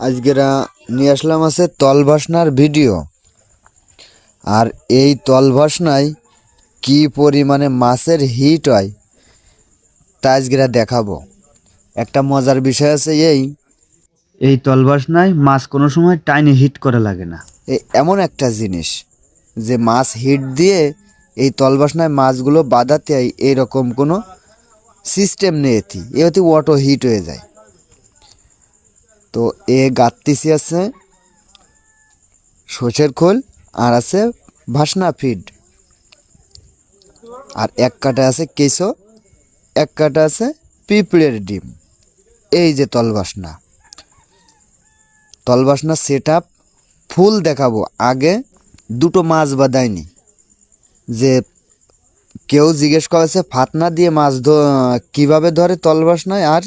আজকেরা নিয়ে আসলাম আছে তলভাসনার ভিডিও। আর এই তলভাসনায় কি পরিমাণে মাছের হিট হয় তা আজকেরা দেখাবো। একটা মজার বিষয় আছে এই। এই তলভাসনায় মাছ কোনো সময় টাইনে হিট করে লাগে না। এমন একটা জিনিস যে মাছ হিট দিয়ে এই তলবাসনায় মাছগুলো বাঁধাতে এরকম কোনো সিস্টেম নেই এটি এ অতি অটো হিট হয়ে যায়। তো এ গাত্তিসি আছে, সর্ষের খোল, আর আছে ভাসনা ফিড। আর এক কাটা আছে কেঁচো, এক কাটা আছে পিঁপড়ের ডিম। এই যে তলবাসনা তলবাসনা সেট আপ ফুল দেখাবো। আগে দুটো মাছ বাদায়নি যে কেউ জিজ্ঞেস করেছে, ফাতনা দিয়ে মাছ কীভাবে ধরে তলবাসনায় আর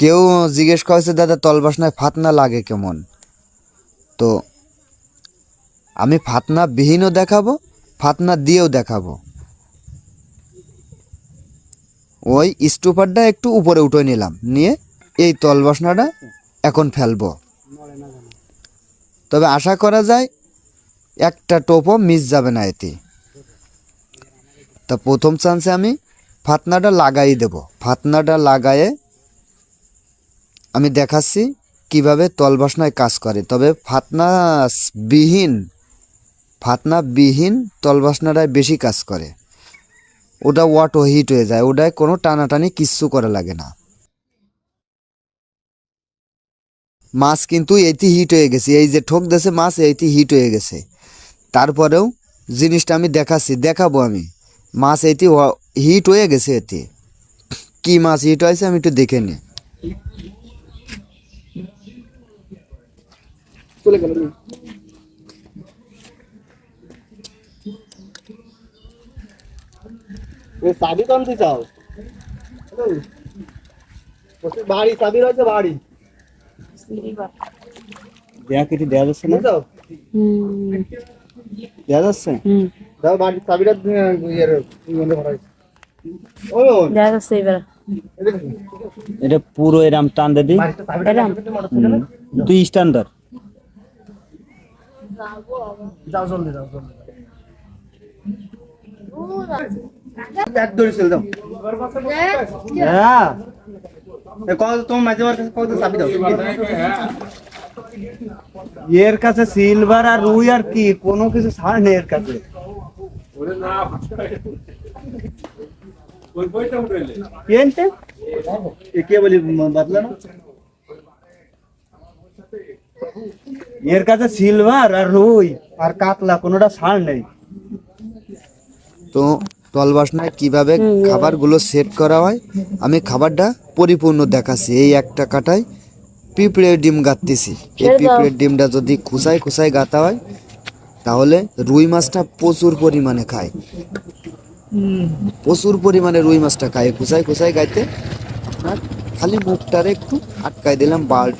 কেউ জিজ্ঞেস করেছে, দাদা, তলবাসনায় ফাতনা লাগে কেমন? তো আমি ফাতনা বিহীনও দেখাবো, ফাতনা দিয়েও দেখাবো। ওই স্টুপারটা একটু উপরে উঠে নিলাম, নিয়ে এই তলবাসনাটা এখন ফেলব। তবে আশা করা যায়, একটা টোপও মিস যাবে না এতে। তা প্রথম চান্সে আমি ফাতনাটা লাগাই দেব, ফাতনাটা লাগায়ে আমি দেখাচ্ছি কীভাবে তলবাসনায় কাজ করে। তবে ফাতনা বিহীন ফাতনা বিহীন তলবাসনাটায় বেশি কাজ করে। ওটা ওয়াটো হিট হয়ে যায়, ওটায় কোনো টানাটানি কিচ্ছু করা লাগে না। মাছ কিন্তু এইটি হিট হয়ে গেছে, এই যে ঠোক দেশে মাছ এইটি হিট হয়ে গেছে। তারপরেও জিনিসটা আমি দেখাচ্ছি, দেখাবো আমি। মাছ এইটি হিট হয়ে গেছে এতে। কি মাছ হিট হয়েছে আমি একটু দেখে নিই এ চাবি তো আনতে চাও? বাড়ি চাবি রয়েছে বাড়ি। দেয়া কেটে দেওয়া যাচ্ছে না? দেওয়া যাচ্ছে? দাও বাড়ির চাবিটা ইয়ের মধ্যে ভরা হয়েছে। এটা পুরো এরাম টান দে দি। বাড়িটা চাবিটা এরম? রাখতে মোটরসাইকেলে? তুই স্ট্যান্ডার্ড যাও জলদি যাও জলদি এক দড়ি চলে দাও। হ্যাঁ এ কও তো তোমার মাঝে মাঝে কও তো চাবি দাও। এর কাছে সিলভার আর রুই আর কি কোনো কিছু ছাড় নেই এর কাছে। কি আনতে? এ কে বলি বাদলা না? এর কাছে সিলভার আর রুই আর কাতলা কোনোটা ছাড় নেই। তো তলবাসনায় কীভাবে খাবারগুলো সেট করা হয়? আমি খাবারটা পরিপূর্ণ দেখাচ্ছি। এই একটা কাটায় পিঁপড়ের ডিম গাঁততেছি এই পিঁপড়ের ডিমটা যদি খুসাই খুসাই গাঁথা হয় তাহলে রুই মাছটা প্রচুর পরিমাণে খায়। প্রচুর পরিমাণে রুই মাছটা খায়। খুসাই খুসাই গাইতে আপনার খালি মুখটারে একটু আটকাই দিলাম বাল্ব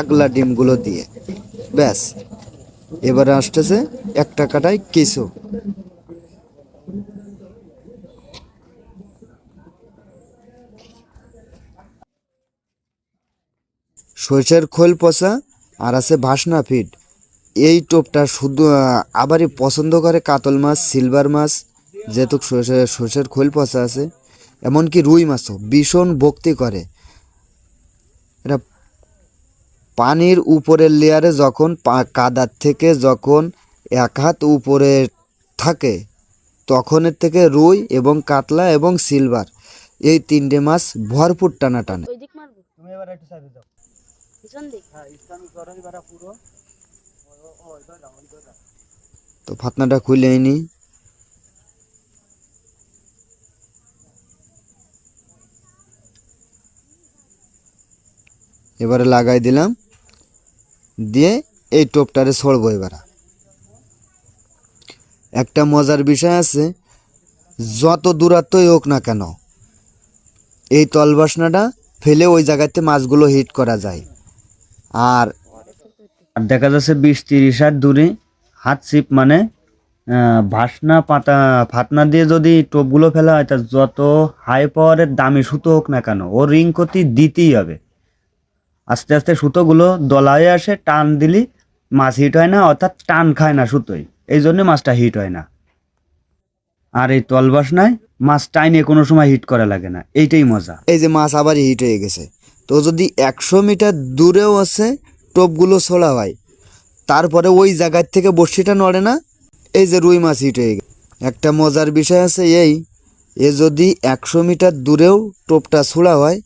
আগলা ডিমগুলো দিয়ে। ব্যাস। এবারে আসতেছে একটা কাটায় কেঁচো। সরষের খোল পচা আর আছে ভাসনা ফিড। এই টোপটা শুধু আবারই পছন্দ করে কাতল মাছ, সিলভার মাছ, যেহেতু সরষের খোল পচা আছে। এমনকি রুই মাছও ভীষণ ভক্তি করে। এটা পানির উপরের লেয়ারে যখন পা- কাদার থেকে যখন এক হাত উপরে থাকে তখনের থেকে রুই এবং কাতলা এবং সিলভার এই তিনটে মাছ ভরপুর টানা টানে দিক। তো ফাতনাটা খুলে নি। এবারে লাগাই দিলাম। দিয়ে এই টোপটারে ছড়বো এবার। একটা মজার বিষয় আছে, যত দূরত্বই হোক না কেন, এই তলবাসনাটা ফেলে ওই জায়গাতে মাছগুলো হিট করা যায়। আর দেখা যাচ্ছে বিশ তিরিশ হাত দূরে হাত ছিপ মানে ভাসনা পাতা, ফাতনা দিয়ে যদি টোপগুলো ফেলা হয়, তা যত হাই পাওয়ারের দামি সুতো হোক না কেন ও রিং করতে দিতেই হবে। আস্তে আস্তে সুতোগুলো দলা হয়ে আসে, টান দিলি মাছ হিট হয় না, অর্থাৎ টান খায় না সুতোয়। এই জন্য মাছটা হিট হয় না। আর এই তলবাস নাই মাছ টাইনে কোনো সময় হিট করা লাগে না। এইটাই মজা। এই যে মাছ আবার হিট হয়ে গেছে। তো যদি একশো মিটার দূরেও আছে, টোপগুলো ছোড়া হয়, তারপরে ওই জায়গার থেকে বড়শিটা নড়ে না, এই যে রুই মাছ হিট হয়ে গেছে। একটা মজার বিষয় আছে এই, এ যদি একশো মিটার দূরেও টোপটা ছোড়া হয়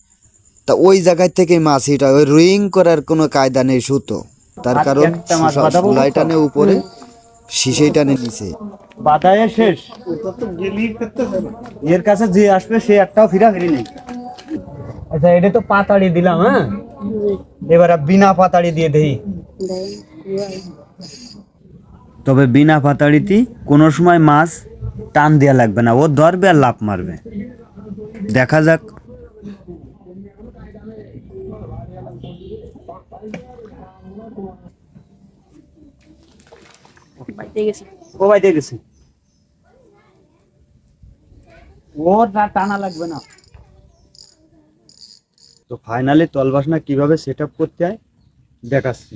তা ওই জায়গার থেকে মাছ হিট হয়। ওই রুইং করার কোনো কায়দা নেই সুতো। তার কারণ একটা মাছ বাঁধাবো সুলাই টানে উপরে শিশেই টানে নিচে। বাদায় শেষ। এর কাছে যে আসবে সে একটাও ফিরা ফিরি নেই। আচ্ছা এটা তো পাতাড়ি দিলাম হ্যাঁ? এবার বিনা পাতাড়ি দিয়ে দেই। তবে বিনা পাতাড়িতে কোনো সময় মাছ টান দেওয়া লাগবে না। ও ধরবে আর লাভ মারবে। দেখা যাক। বাইতে গেছে। ও ভাই দিয়ে গেছে? ওর না টানা লাগবে না। তো ফাইনালি তলবাসনা কীভাবে সেট আপ করতে হয় দেখাচ্ছি।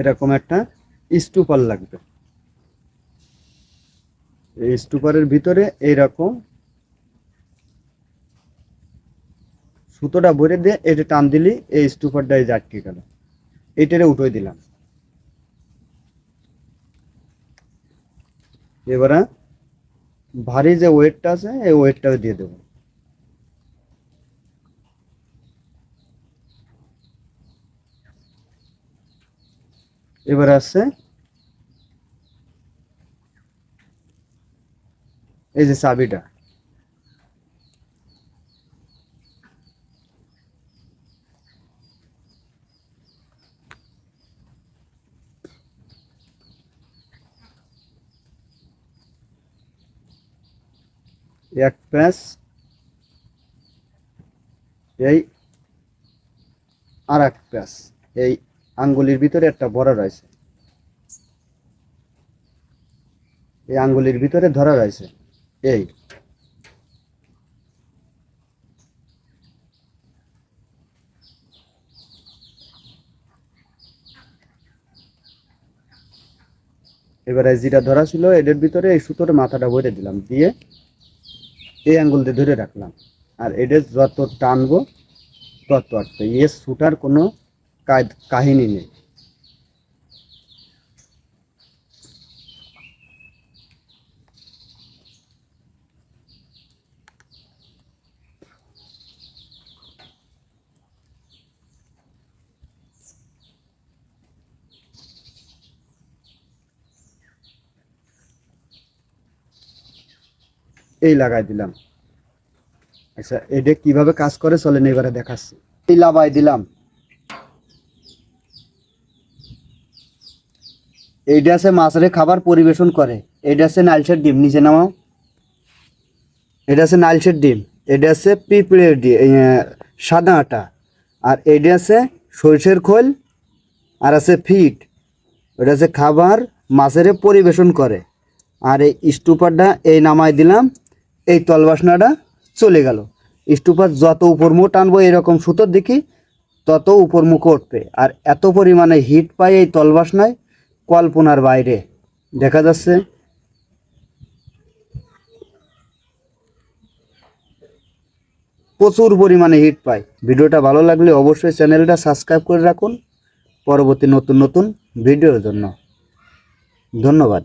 এরকম একটা স্টুপার লাগবে। এই স্টুপারের ভিতরে এইরকম সুতোটা ভরে দিয়ে এটা টান দিলি, এই স্টুপারটা এই আটকে গেল। এইটারে উঠে দিলাম। এবারে ভারী যে ওয়েটটা আছে, এই ওয়েটটাও দিয়ে দেবো। এবার আছে এই যে চাবিটা। এক প্যাঁচ এই আর এক প্যাঁচ এই আঙ্গুলির ভিতরে একটা বড় রয়েছে। এই আঙ্গুলির ভিতরে ধরা রয়েছে। এই। এবারে যেটা ধরা ছিল এটার ভিতরে এই সুতোর মাথাটা ভরে দিলাম। দিয়ে এই আঙ্গুল দিয়ে ধরে রাখলাম। আর এদের যত টানবো, তত আটবে এ সুটার কোনো কাহিনী নেই এই লাগাই দিলাম। আচ্ছা এটা কীভাবে কাজ করে? চলেন এবারে দেখাচ্ছি। এই লাগাই দিলাম। এইটা আছে মাছের খাবার পরিবেশন করে। এটা আছে নালসের ডিম, নিচে নামাও। এটা আছে নালসের ডিম এটা আছে পিঁপড়ের ডিম সাদা আটা, আর এইটা আছে সরষের খোল, আর আছে ফিট। ওটা আছে খাবার মাছের পরিবেশন করে। আর এই স্টুপারটা এই নামাই দিলাম, এই তলবাসনাটা চলে গেল। স্টুপার যত উপর মুখ টানবো এরকম সুতোর দিকে, তত উপর মুখ উঠবে। আর এত পরিমাণে হিট পায় এই তলবাসনায় কল্পনার বাইরে। দেখা যাচ্ছে প্রচুর পরিমাণে হিট পায়। ভিডিওটা ভালো লাগলে অবশ্যই চ্যানেলটা সাবস্ক্রাইব করে রাখুন। পরবর্তী নতুন নতুন ভিডিওর জন্য। ধন্যবাদ।